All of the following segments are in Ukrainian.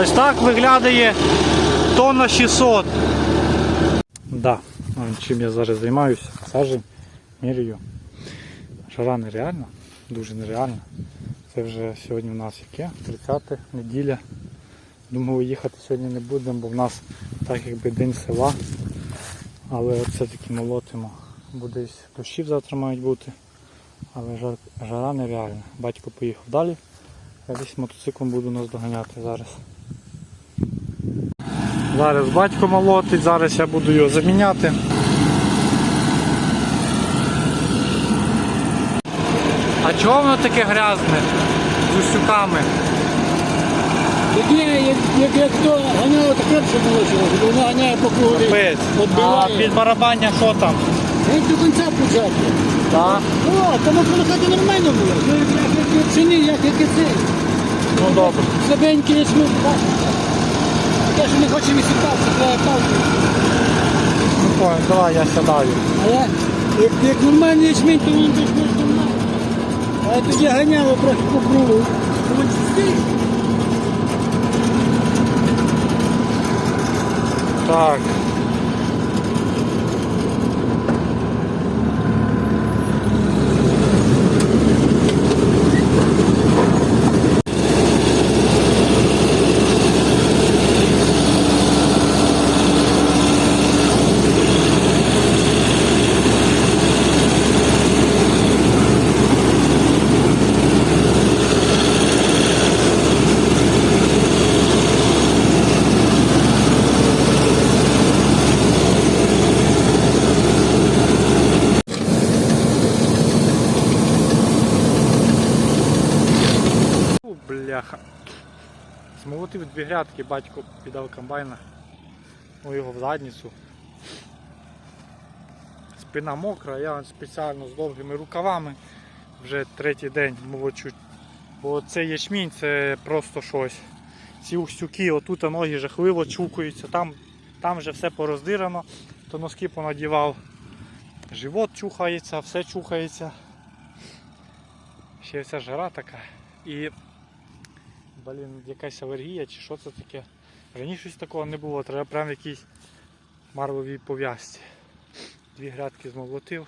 Ось так виглядає тонна 600. Да, чим я зараз займаюся. Сажем, міряю. Жара нереальна, дуже нереальна. Це вже сьогодні у нас яке? 30 неділя. Думаю, їхати сьогодні не будемо, бо в нас так якби день села. Але все-таки молотимо. Бо десь дощів завтра мають бути. Але жар, жара нереальна. Батько поїхав далі. Я десь мотоциклом буду нас доганяти зараз. Зараз батько молотить, зараз я буду його заміняти. А чого воно таке грязне? З усюками. Тоді, як, як, як то ганяло, так було чогось, воно ганяє по кругу. Капець. А Відбиває. під барабання що там? Як до кінця пуджати. Так. О, тому полохати нормально було. Ну, як, як, як ціни, як, як і це. Ну добре. Слабенький є смут, так. Те, що не хоче висипатися, треба палку. Ну понял, давай я сідаю. А я, як, як нормальний ячмінь, то він десь може нормально. А я тоді ганяло трохи по кругу. Тому чистий. Так. Фу, бляха. Змолотив дві грядки, батько піддав комбайна. Ну його в задницю. Спина мокра, я спеціально з довгими рукавами вже третій день молочу. Бо це ячмінь, це просто щось. Ці устюки, отут ноги жахливо чукаються, там, там вже все пороздирано, то носки понадівав. Живот чухається, все чухається. Ще ця жара така. І блін, якась алергія чи що це таке. Раніше щось такого не було, треба прям в якійсь марвовій пов'язці. Дві грядки змолотив.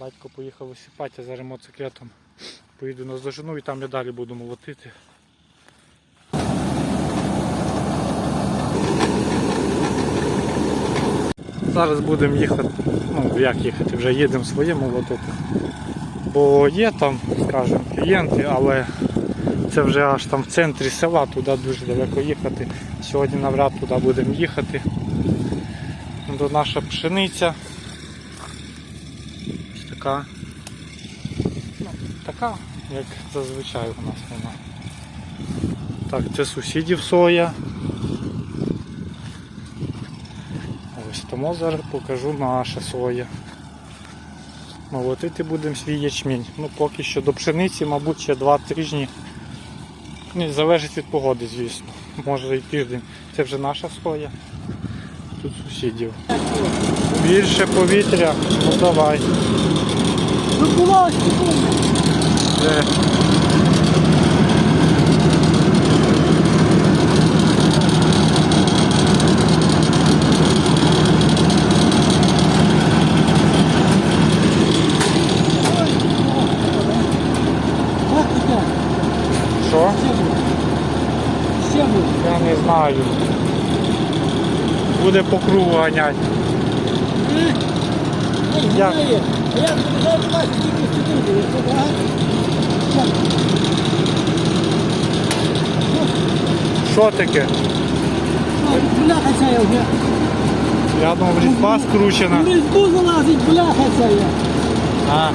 Батько поїхав висипати, а зараз поїду на здожину і там я далі буду молотити. Зараз будемо їхати, ну як їхати, вже їдемо своє молотити. Бо є там, скажімо, клієнти, але це вже аж там в центрі села, туди дуже далеко їхати. Сьогодні навряд туди будемо їхати. До наша пшениця. Ось така. Ну, така, як зазвичай у нас вона. Так, це сусідів соя. Ось тому зараз покажу наша соя. Молотити будемо свій ячмінь. Ну поки що до пшениці, мабуть, ще два тижні. Ну, залежить від погоди, звісно. Може і тиждень. Це вже наша соя. Тут сусідів. Більше повітря, ну давай. Ну. Де? Так, так. Що? Ще буде. Ще буде. Я не знаю. Буде по кругу ганять. Я. А я вже бачу тільки секунду, якщо багато. Так. Що таке? Бляха ця я вже. Я думав, різьба скручена. В різьбу залазить, бляха ця. А.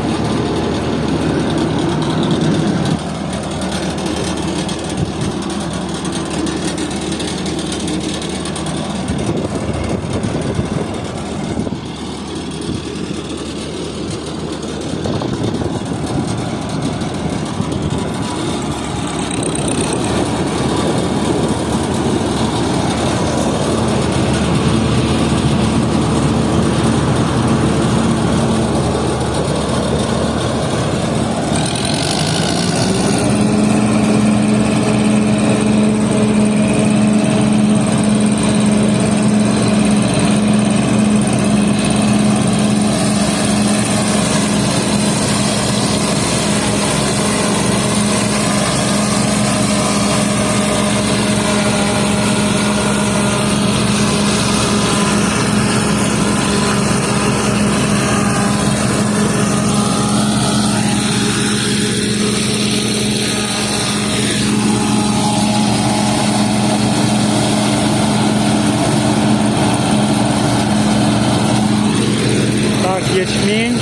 ячмінь.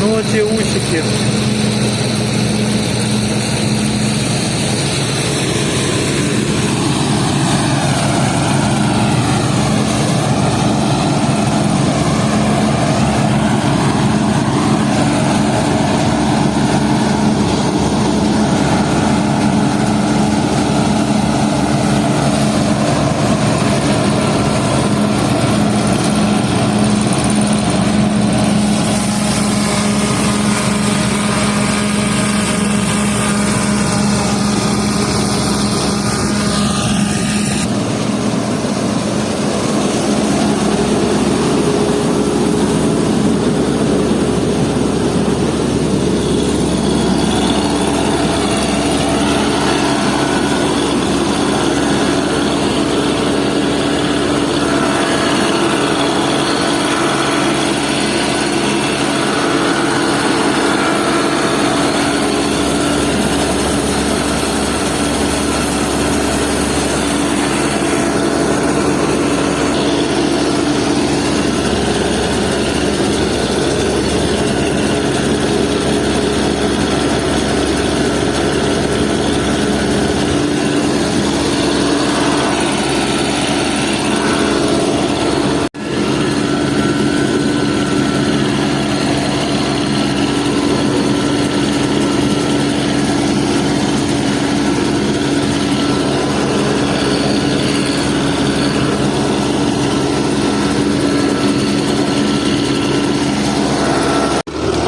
Ну оці усики.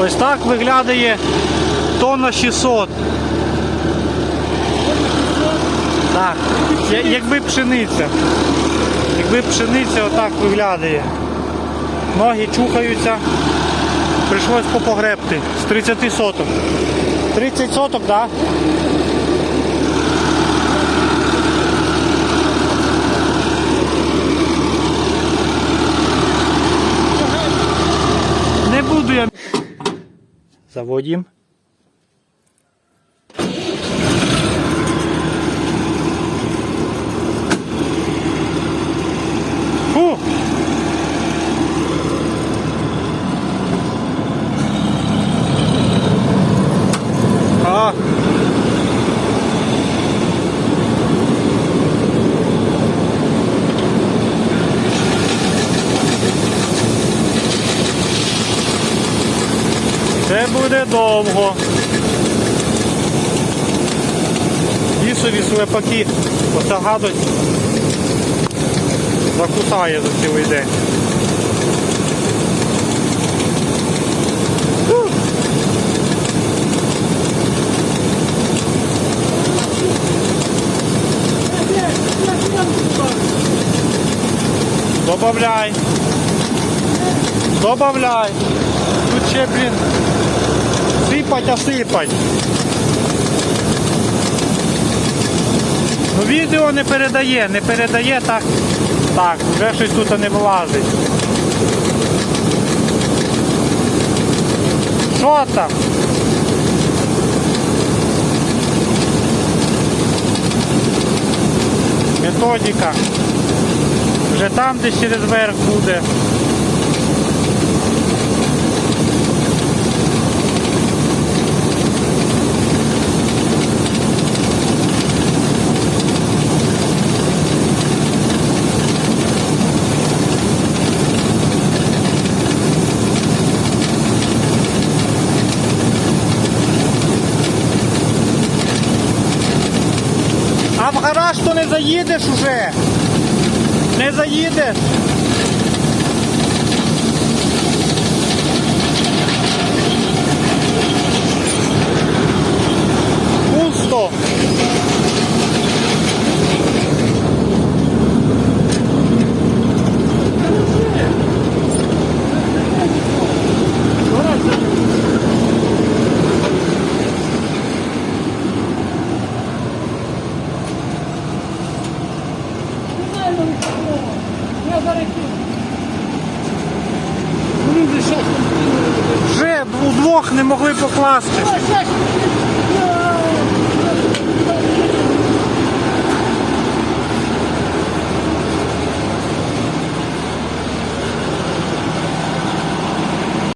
Ось так виглядає тонна 600. Так, якби пшениця. Якби пшениця отак виглядає. Ноги чухаються. Прийшлось попогребти з 30 соток. 30 соток, так? Да? Не буду я. Заводім. Фу! А. Це буде довго. Лісові слепаки оця гадость закусає за цілий день. Добавляй. Добавляй. Тут ще, блін, сипать, а сипать. Ну відео не передає, не передає так. Так, вже щось тут не влазить. Що там? Методика. Вже там десь через верх буде. Гараж то не заїдеш уже. Не заїдеш. Пусто. Я зараз Вони вже удвох не могли покласти.